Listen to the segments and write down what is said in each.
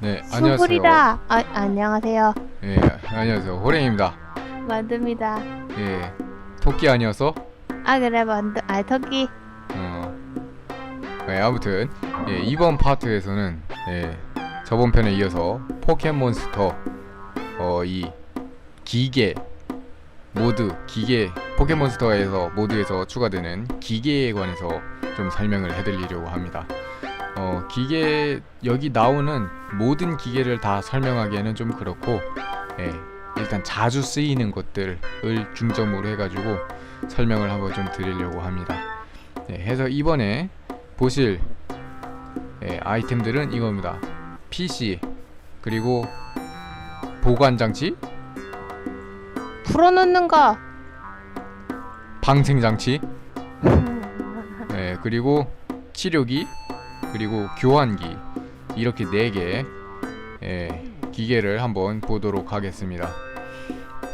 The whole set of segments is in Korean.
네, 안녕하세요. 수불이다. 아, 안녕하세요. 예, 안녕하세요. 호랭입니다. 만듭니다. 예, 토끼 아니어서 아 그래 만두. 아 토끼. 어, 네, 아무튼 예, 이번 파트에서는 예, 저번 편에 이어서 포켓몬스터 어, 이 기계 모드 기계 포켓몬스터에서 모드에서 추가되는 기계에 관해서 좀 설명을 해드리려고 합니다. 어, 기계 여기 나오는 모든 기계를 다 설명하기에는 좀 그렇고 예, 일단 자주 쓰이는 것들을 중점으로 해가지고 설명을 한번 좀 드리려고 합니다. 네, 해서 이번에 보실 예, 아이템들은 이겁니다. PC 그리고 보관 장치, 풀어놓는 거. 방생 장치, 예, 그리고 치료기, 그리고 교환기 이렇게 네개 예, 기계를 한번 보도록 하겠습니다.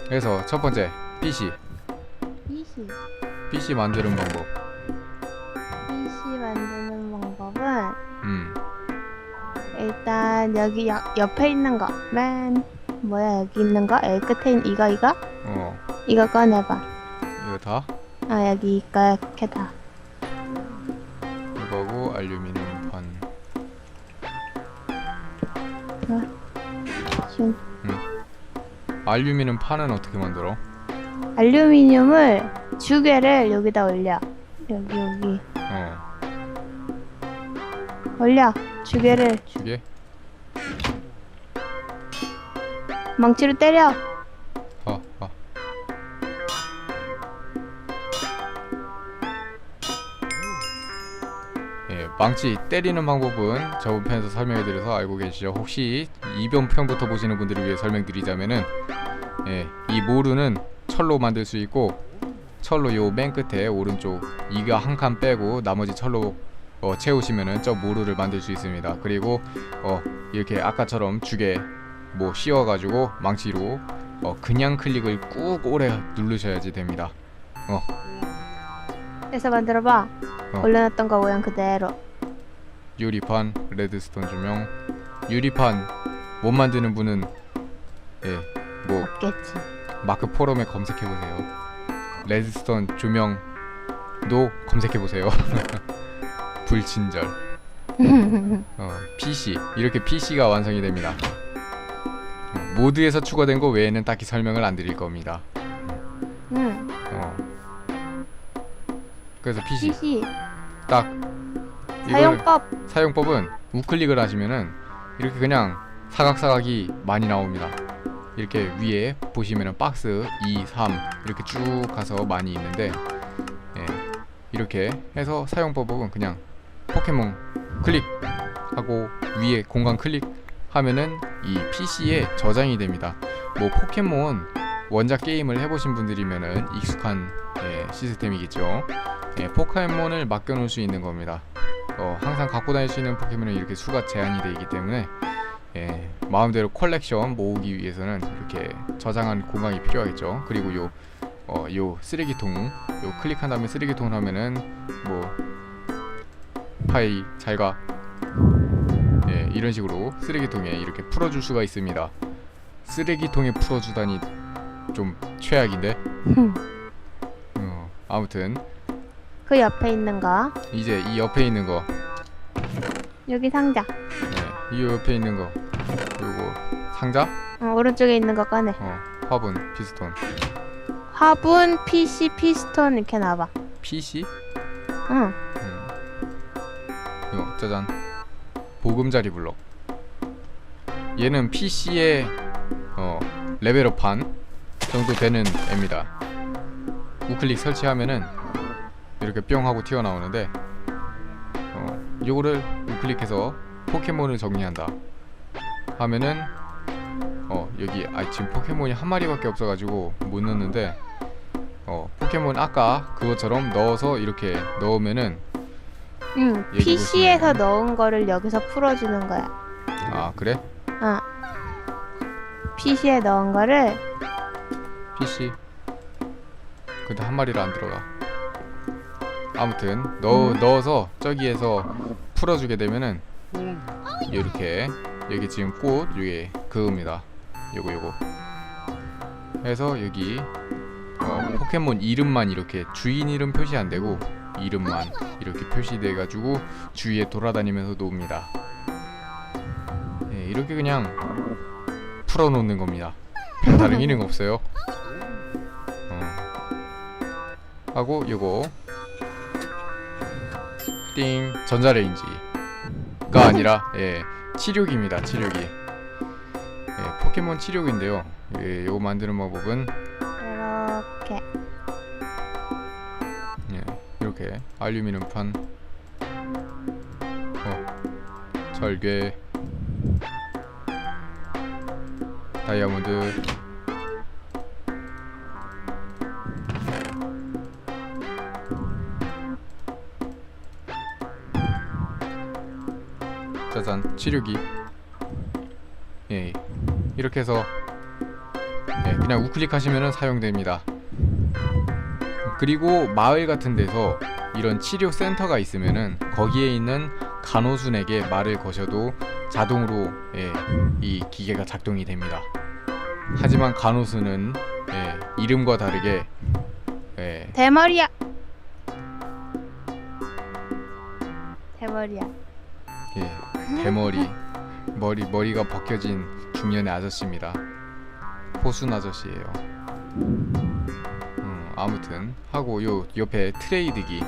그래서 첫 번째 PC, PC. PC 만드는 방법. PC 만드는 방법은 음, 일단 여기 여, 옆에 있는 거. 맨 뭐야 여기 있는 거? 여기 끝에 있는 이거 이거? 어, 이거 꺼내봐. 이거 다 아 여기 이거 이렇게 다. 이거고 알루미늄 판. 슝. 알루미늄 판은 어떻게 만들어? 알루미늄을 두 개를 여기다 올려. 여기 여기 어, 올려. 두 개를 두 개? 망치로 때려. 망치 때리는 방법은 저번 편에서 설명해드려서 알고 계시죠? 혹시 이번 편부터 보시는 분들을 위해 설명드리자면은 예, 이 모루는 철로 만들 수 있고 철로 요 맨 끝에 오른쪽 이가 한 칸 빼고 나머지 철로 어, 채우시면은 저 모루를 만들 수 있습니다. 그리고 어, 이렇게 아까처럼 주게 뭐 씌워가지고 망치로 어, 그냥 클릭을 꾹 오래 누르셔야지 됩니다. 해서 만들어봐. 어. 올려놨던 거 모양 그대로. 유리판, 레드스톤 조명, 유리판 못 만드는 분은 예, 뭐 없겠지. 마크 포럼에 검색해 보세요. 레드스톤 조명도 검색해 보세요. 불친절. 어, PC 이렇게 PC가 완성이 됩니다. 어, 모드에서 추가된 거 외에는 딱히 설명을 안 드릴 겁니다. 응. 어. 그래서 PC PC 딱 사용법. 사용법은 우클릭을 하시면은 이렇게 그냥 사각사각이 많이 나옵니다. 이렇게 위에 보시면은 박스 2, 3 이렇게 쭉 가서 많이 있는데 예, 이렇게 해서 사용법은 그냥 포켓몬 클릭하고 위에 공간 클릭하면은 이 PC에 저장이 됩니다. 뭐 포켓몬 원작 게임을 해보신 분들이면은 익숙한 예, 시스템이겠죠. 예, 포켓몬을 맡겨놓을 수 있는 겁니다. 어, 항상 갖고 다닐 수 있는 포켓몬은 이렇게 수가 제한이 되어 있기 때문에 예, 마음대로 컬렉션 모으기 위해서는 이렇게 저장한 공간이 필요하겠죠. 그리고 요, 어, 요 쓰레기통, 요 클릭한 다음에 쓰레기통을 하면은 뭐 파이 잘가 예, 이런 식으로 쓰레기통에 이렇게 풀어줄 수가 있습니다. 쓰레기통에 풀어주다니 좀 최악인데. 어, 아무튼 그 옆에 있는 거. 이제 이 옆에 있는 거 여기 상자. 네, 이 옆에 있는 거 요거 상자 어, 오른쪽에 있는 거 꺼내. 어 화분 피스톤 화분, PC, 피스톤 이렇게 놔봐. PC 응. 음. 이거 짜잔 보금자리 블럭 얘는 PC의 어 레벨업한 정도 되는 애입니다 우클릭 설치하면은 이렇게 뿅 하고 튀어나오는데 어 요거를 우클릭해서 포켓몬을 정리한다 하면은 어 여기 아 지금 포켓몬이 한 마리밖에 없어가지고 못 넣는데 어 포켓몬 아까 그것처럼 넣어서 이렇게 넣으면은 응. 얘기 PC에서 보시면은- 넣은 거를 여기서 풀어주는 거야. 아 그래 어. PC에 넣은 거를 PC 근데 한 마리를 안 들어가 아무튼 넣 음. 넣어서 저기에서 풀어주게 되면은 이렇게 여기 지금 꽃 여기 그겁니다. 요거 요거. 해서 여기 어, 포켓몬 이름만 이렇게 주인 이름 표시 안 되고 이름만 이렇게 표시돼 가지고 주위에 돌아다니면서 놉니다. 예, 이렇게 그냥 풀어놓는 겁니다. 별 다른 기능 없어요. 어. 하고 요거 띵 전자레인지가 아니라 예 치료기입니다. 치료기. 예, 포켓몬 치료기인데요. 예, 요거 만드는 방법은 이렇게 예, 이렇게 알루미늄판 어, 절개 다이아몬드 짜잔 치료기 예 이렇게 해서 예, 그냥 우클릭 하시면 사용됩니다. 그리고 마을 같은 데서 이런 치료 센터가 있으면은 거기에 있는 간호순에게 말을 거셔도 자동으로 예, 이 기계가 작동이 됩니다. 하지만 간호순은 예, 이름과 다르게 예, 대머리야. 대머리야. 예, 대머리 머리 머리가 벗겨진 중년의 아저씨입니다. 호순 아저씨예요. 음, 아무튼 하고 요 옆에 트레이드기는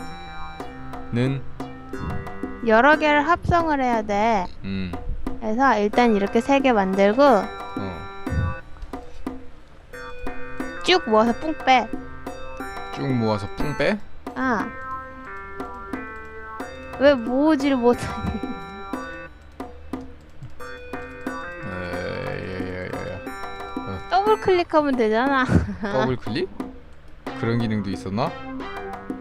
여러 개를 합성을 해야 돼 음, 그래서 일단 이렇게 세 개 만들고 어, 쭉 모아서 뿡 빼. 쭉 모아서 뿡 빼? 아. 왜 모으지를 못하니? 더블 클릭하면 되잖아. 더블 클릭? 그런 기능도 있었나?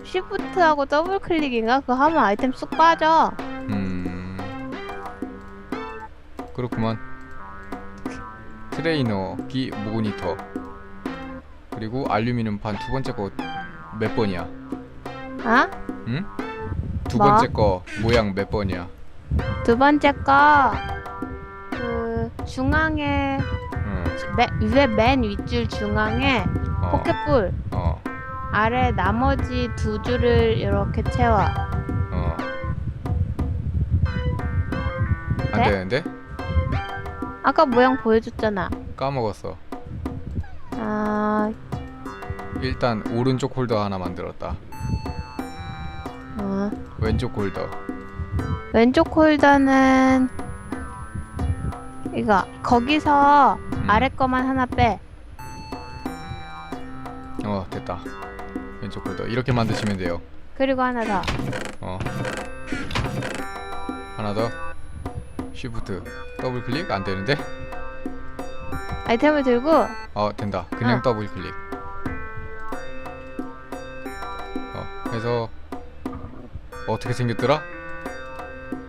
쉬프트하고 더블 클릭인가? 그거 하면 아이템 쑥 빠져. 음 그렇구만 트레이너 기 모니터 그리고 알루미늄 판 두 번째 거 몇 번이야? 어? 응? 두 뭐? 번째 거 모양 몇 번이야? 두 번째 거, 그, 중앙에, 응. 맨, 위에 맨 윗줄 중앙에 어, 포켓볼, 어, 아래 나머지 두 줄을 이렇게 채워. 어. 안 네? 되는데? 아까 모양 보여줬잖아. 까먹었어. 아, 일단 오른쪽 홀더 하나 만들었다. 어. 왼쪽 홀더. 왼쪽 홀더는 이거 거기서 음. 아래 거만 하나 빼. 어 됐다. 왼쪽 홀더 이렇게 만드시면 돼요. 그리고 하나 더. 어 하나 더. 쉬프트 더블 클릭 안 되는데? 아이템을 들고 어 된다. 그냥 어. 더블 클릭. 어 해서 어떻게 생겼더라?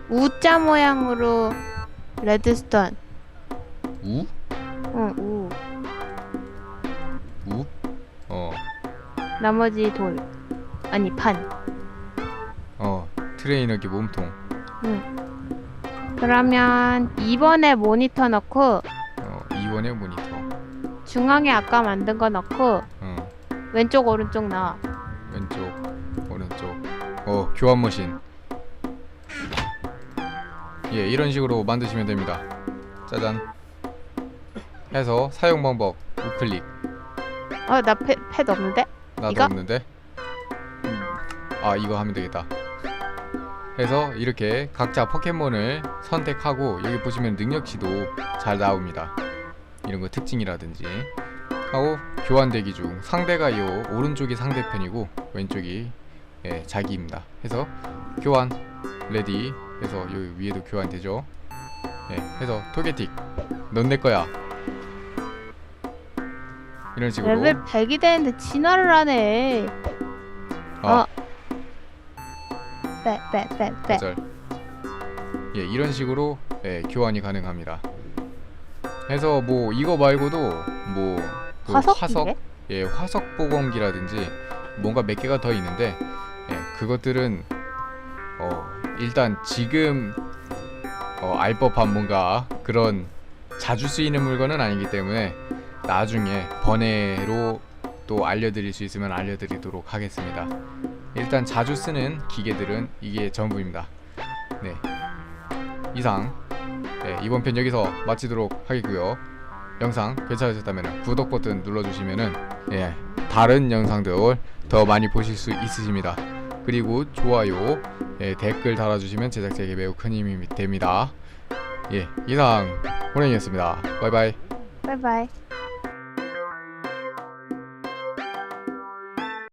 U자 모양으로 레드스톤. 우? 응, U. 우? 어. 나머지 돌. 아니 판. 어 트레이너기 몸통. 그러면 2번에 모니터 넣고 어 2번의 모니터. 중앙에 아까 만든 거 넣고 어 왼쪽 오른쪽 넣어. 왼쪽 오른쪽. 어 교환 머신. 예 이런 식으로 만드시면 됩니다. 짜잔. 해서 사용 방법 우클릭. 어나 패드 없는데? 나도 이거? 없는데. 음, 아 이거 하면 되겠다. 해서 이렇게 각자 포켓몬을 선택하고 여기 보시면 능력치도 잘 나옵니다. 이런 거 특징이라든지 하고 교환 대기 중 상대가 요 오른쪽이 상대편이고 왼쪽이 예, 자기입니다. 해서 교환 레디 해서 요 위에도 교환되죠. 예, 해서 토게틱 넌 내 거야. 이런 식으로 레벨 100이 되는데 진화를 하네. 아, 빼, 빼, 빼, 빼. 거절. 예, 이런 식으로 예, 교환이 가능합니다. 해서 뭐 이거 말고도 뭐 그 화석 화석 기계? 예, 화석 보검기라든지 뭔가 몇 개가 더 있는데 예, 그것들은 어, 일단 지금 어, 알 법한 뭔가 그런 자주 쓰이는 물건은 아니기 때문에 나중에 번외로 또 알려드릴 수 있으면 알려드리도록 하겠습니다. 일단 자주 쓰는 기계들은 이게 전부입니다. 네. 이상 네, 이번 편 여기서 마치도록 하겠고요. 영상 괜찮으셨다면 구독 버튼 눌러주시면은 예, 다른 영상들 더 많이 보실 수 있으십니다. 그리고 좋아요, 예, 댓글 달아주시면 제작자에게 매우 큰 힘이 됩니다. 예, 이상 호랭이었습니다. 바이바이. 바이바이.